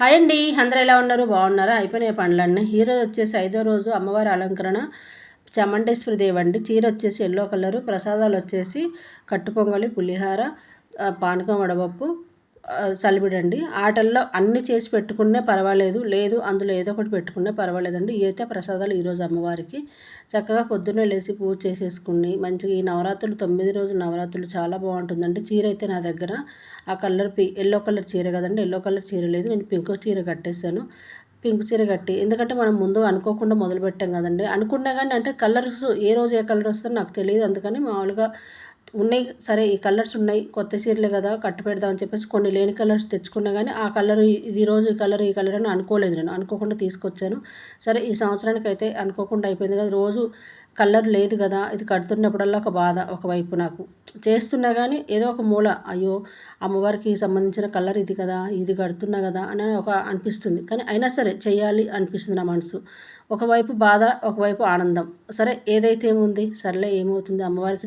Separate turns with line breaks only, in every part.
Hi అండి. అందరూ ఎలా ఉన్నారు? బాగున్నారా? అయిపోయినాయి పండ్లన్నీ. ఈరోజు వచ్చేసి ఐదో రోజు అమ్మవారి అలంకరణ. చాముండేశ్వరి దేవి అండి. చీర వచ్చేసి ఎల్లో కలరు. ప్రసాదాలు వచ్చేసి కట్టు పొంగలి పులిహార పానకం వడపప్పు చలిబిడండి. ఆటల్లో అన్ని చేసి పెట్టుకునే పర్వాలేదు. లేదు అందులో ఏదో ఒకటి పెట్టుకునే పర్వాలేదండి. ఇవైతే ప్రసాదాలు ఈరోజు అమ్మవారికి. చక్కగా పొద్దున్నే లేచి పూజ చేసేసుకుని మంచిగా ఈ నవరాత్రులు తొమ్మిది రోజులు నవరాత్రులు చాలా బాగుంటుందండి. చీర అయితే నా దగ్గర ఆ కలర్ పి ఎల్లో కలర్ చీర కదండి. ఎల్లో కలర్ చీర లేదు. నేను పింక్ చీర కట్టేశాను. పింక్ చీర కట్టి ఎందుకంటే మనం ముందు అనుకోకుండా మొదలు పెట్టాం కదండి. అనుకున్నా కానీ అంటే కలర్స్ ఏ రోజు ఏ కలర్ వస్తుందో నాకు తెలియదు. అందుకని మామూలుగా ఉన్నాయి. సరే ఈ కలర్స్ ఉన్నాయి. కొత్త చీరలే కదా కట్టు పెడదాం అని చెప్పేసి కొన్ని లేని కలర్స్ తెచ్చుకున్నా కానీ ఆ కలర్ ఇది రోజు ఈ కలర్ ఈ కలర్ అని అనుకోలేదు నేను. అనుకోకుండా తీసుకొచ్చాను. సరే ఈ సంవత్సరానికి అయితే అనుకోకుండా అయిపోయింది కదా. రోజు కలర్ లేదు కదా ఇది కడుతున్నప్పుడల్లా ఒక బాధ ఒకవైపు నాకు. చేస్తున్నా కానీ ఏదో ఒక మూల అయ్యో అమ్మవారికి సంబంధించిన కలర్ ఇది కదా ఇది కడుతున్నా కదా అని ఒక అనిపిస్తుంది. కానీ అయినా సరే చేయాలి అనిపిస్తుంది నా మనసు. ఒకవైపు బాధ ఒకవైపు ఆనందం. సరే ఏదైతే ఏముంది? సర్లే ఏమవుతుంది? అమ్మవారికి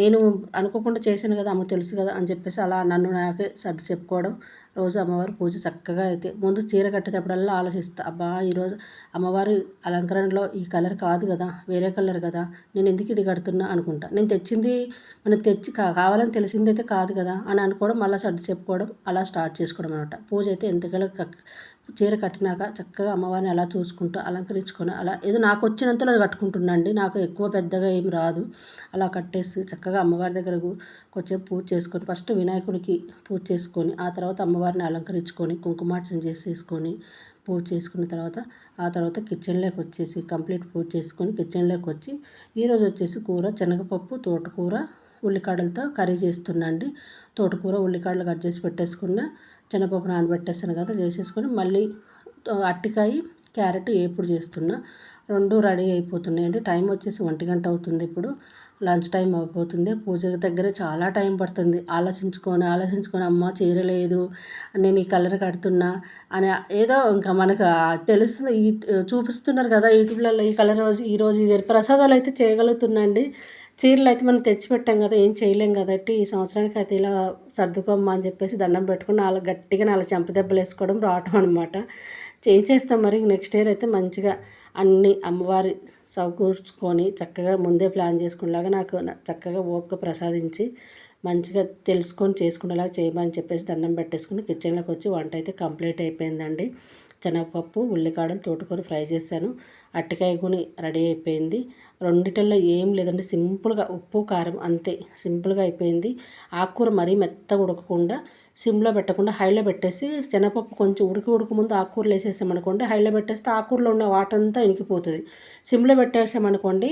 నేను అనుకోకుండా చేశాను కదా అమ్మ తెలుసు కదా అని చెప్పేసి అలా నన్ను నాకే సర్ది చెప్పుకోవడం. రోజు అమ్మవారి పూజ చక్కగా అయితే ముందు చీర కట్టేటప్పుడల్లా ఆలోచిస్తా అబ్బా ఈరోజు అమ్మవారి అలంకరణలో ఈ కలర్ కాదు కదా వేరే కలర్ కదా నేను ఎందుకు ఇది కడుతున్నా అనుకుంటా. నేను తెచ్చింది మనం తెచ్చి కావాలని తెలిసిందైతే కాదు కదా అని అనుకోవడం మళ్ళీ సర్ది చెప్పుకోవడం అలా స్టార్ట్ చేసుకోవడం అనమాట పూజ అయితే ఎంతకలా చీర కట్టినాక చక్కగా అమ్మవారిని అలా చూసుకుంటూ అలంకరించుకొని అలా ఏదో నాకు వచ్చినంతలో కట్టుకుంటున్నాండి నాకు ఎక్కువ పెద్దగా ఏమి రాదు. అలా కట్టేసి చక్కగా అమ్మవారి దగ్గరకు కొంచెం పూజ చేసుకొని ఫస్ట్ వినాయకుడికి పూజ చేసుకొని ఆ తర్వాత అమ్మవారిని అలంకరించుకొని కుంకుమార్చన చేసేసుకొని పూజ చేసుకున్న తర్వాత ఆ తర్వాత కిచెన్లోకి వచ్చేసి కంప్లీట్ పూజ చేసుకొని కిచెన్లోకి వచ్చి ఈరోజు వచ్చేసి కూర శనగపప్పు తోటకూర ఉల్లికాడలతో కర్రీ చేస్తున్నా అండి. తోటకూర ఉల్లికాడలు కట్ చేసి పెట్టేసుకున్న శనగపప్పు నానబెట్టేస్తాను కదా చేసేసుకొని మళ్ళీ అట్టికాయ క్యారెట్ ఏపుడు చేస్తున్నా. రెండు రెడీ అయిపోతున్నాయండి. టైం వచ్చేసి ఒంటి గంట అవుతుంది ఇప్పుడు. లంచ్ టైం అయిపోతుంది. పూజ దగ్గర చాలా టైం పడుతుంది. ఆలోచించుకొని ఆలోచించుకొని అమ్మ చీరలేదు నేను ఈ కలర్ కడుతున్నా అని ఏదో ఇంకా మనకు తెలుస్తుంది. ఈ చూపిస్తున్నారు కదా యూట్యూబ్లలో ఈ కలర్ రోజు ఈరోజు ఇది. ప్రసాదాలు అయితే చేయగలుగుతున్నాండి. చీరలు అయితే మనం తెచ్చిపెట్టాం కదా ఏం చేయలేం కాబట్టి ఈ సంవత్సరానికి అయితే ఇలా సర్దుకోమ్మా అని చెప్పేసి దండం పెట్టుకుని అలా గట్టిగా నాలుగు చెంప దెబ్బలు వేసుకోవడం రావటం అనమాట చేంజ్ చేస్తాం మరి నెక్స్ట్ ఇయర్ అయితే మంచిగా అన్ని అమ్మవారి సమకూర్చుకొని చక్కగా ముందే ప్లాన్ చేసుకునేలాగా నాకు చక్కగా ఓపిక ప్రసాదించి మంచిగా తెలుసుకొని చేసుకునేలా చేయమని చెప్పేసి దండం పెట్టేసుకుని కిచెన్లోకి వచ్చి వంట అయితే కంప్లీట్ అయిపోయిందండి. శనగపప్పు ఉల్లికాడలు తోటకూర ఫ్రై చేశాను. అట్టకాయ కూడా రెడీ అయిపోయింది. రెండిటల్లో ఏం లేదండి. సింపుల్గా ఉప్పు కారం అంతే. సింపుల్గా అయిపోయింది. ఆకుకూర మరీ మెత్తగా ఉడకకుండా సిమ్లో పెట్టకుండా హైలో పెట్టేసి శనగపప్పు కొంచెం ఉడికి ఉడుకు ముందు ఆకుకూరలు వేసేసామనుకోండి హైలో పెట్టేస్తే ఆకుకూరలో ఉన్న వాటర్ అంతా ఇనికిపోతుంది. సిమ్లో పెట్టేసామనుకోండి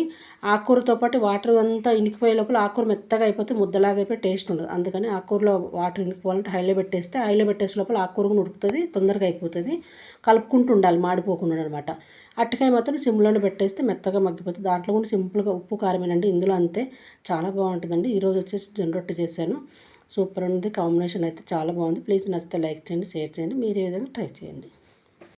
ఆకుకూరతో పాటు వాటర్ అంతా ఇనికిపోయే లోపల ఆకుకూర మెత్తగా అయిపోతే ముద్దలాగా అయిపోయి టేస్ట్ ఉండదు. అందుకని ఆకుకూరలో వాటర్ ఇనికిపోవాలంటే హైలో పెట్టేస్తే హైలో పెట్టేసే లోపల ఆకుకూర ఉడుకుతుంది తొందరగా అయిపోతుంది. కలుపుకుంటూ ఉండాలి మాడిపోకుండా అనమాట అట్టకాయ మాత్రం సిమ్లోనే పెట్టేస్తే మెత్తగా మగ్గిపోతుంది. దాంట్లో కూడా సింపుల్గా ఉప్పు కారమేనండి ఇందులో అంతే. చాలా బాగుంటుందండి. ఈరోజు వచ్చేసి జొన్న రొట్టె చేశాను. సూపర్ ఉంది. కాంబినేషన్ అయితే చాలా బాగుంది. ప్లీజ్ నచ్చితే లైక్ చేయండి షేర్ చేయండి. మీరు ఏదైనా విధంగా ట్రై చేయండి.